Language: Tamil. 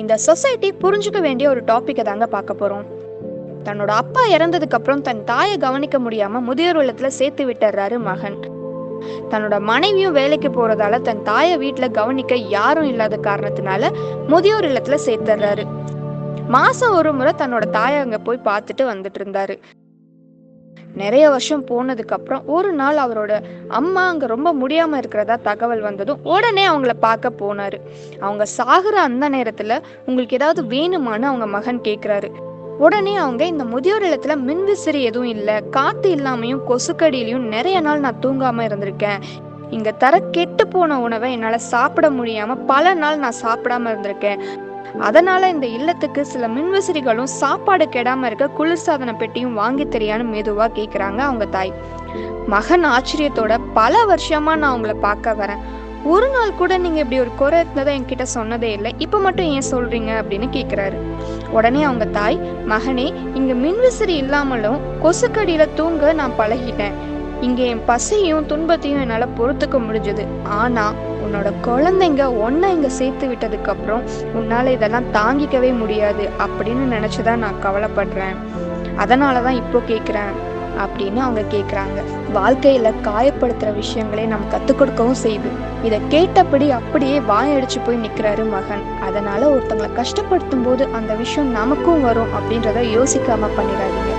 இந்த சொசைட்டி புரிஞ்சுக்க வேண்டிய ஒரு டாப்பிக்கை தாங்க பார்க்க போறோம். தன்னோட அப்பா இறந்ததுக்கு அப்புறம் தன் தாயை கவனிக்க முடியாம முதியோர் இல்லத்துல சேர்த்து விட்டுறாரு மகன். தன்னோட மனைவியும் வேலைக்கு போறதால தன் தாயை வீட்டுல கவனிக்க யாரும் இல்லாத காரணத்தினால முதியோர் இல்லத்துல சேர்த்துறாரு மாசம் ஒரு முறை தன்னோட தாயை அங்க போய் பார்த்துட்டு வந்துட்டு இருந்தாரு. நிறைய வருஷம் போனதுக்கு அப்புறம் ஒரு நாள் அவரோட அம்மா அங்க ரொம்ப முடியாம இருக்கிறதா தகவல் வந்ததும் உடனே அவங்கள பார்க்க போனாரு. அவங்க சாகுற அந்த நேரத்துல உங்களுக்கு ஏதாவது வேணுமான்னு அவங்க மகன் கேக்குறாரு. உடனே அவங்க இந்த முதியோர் இல்லத்துல மின்விசிறி எதுவும் இல்ல காத்து இல்லாமையும் கொசுக்கடியிலையும் நிறைய நாள் நான் தூங்காம இருந்திருக்கேன். இங்க தர கெட்டு போன உணவை என்னால சாப்பிட முடியாம பல நாள் நான் சாப்பிடாம இருந்திருக்கேன். அதனால இந்த இல்லத்துக்கு சில மின்விசிறிகளும் சாப்பாடு கெடாம இருக்க குளிர்சாதன பெட்டியும் வாங்கி தெரியான்னு மெதுவா கேக்குறாங்க அவங்க தாய். மகன் ஆச்சரியத்தோட பல வருஷமா நான் உங்களை பார்க்க வரேன். ஒரு நாள் கூட நீங்க இப்படி ஒரு குறை இருந்ததை என்கிட்ட சொன்னதே இல்லை. இப்ப மட்டும் ஏன் சொல்றீங்க? அப்படின்னு கேக்குறாரு. உடனே அவங்க தாய் மகனே இங்க மின்விசிறி இல்லாமலும் கொசுக்கடியில தூங்க நான் பழகிட்டேன். இங்கே என் பசியும் துன்பத்தையும் என்னால் பொறுத்துக்க முடிஞ்சது. ஆனால் உன்னோட குழந்தைங்க ஒன்றை இங்கே சேர்த்து விட்டதுக்கப்புறம் உன்னால் இதெல்லாம் தாங்கிக்கவே முடியாது அப்படின்னு நினச்சி தான் நான் கவலைப்படுறேன். அதனாலதான் இப்போ கேட்குறேன் அப்படின்னு அவங்க கேட்குறாங்க வாழ்க்கையில் காயப்படுத்துகிற விஷயங்களே நம்ம கற்றுக் கொடுக்கவும் செய்யுது. இதை கேட்டபடி அப்படியே வாயடிச்சு போய் நிற்கிறாரு மகன். அதனால் ஒருத்தங்களை கஷ்டப்படுத்தும் போது அந்த விஷயம் நமக்கும் வரும் அப்படின்றத யோசிக்காமல் பண்ணிடாதீங்க.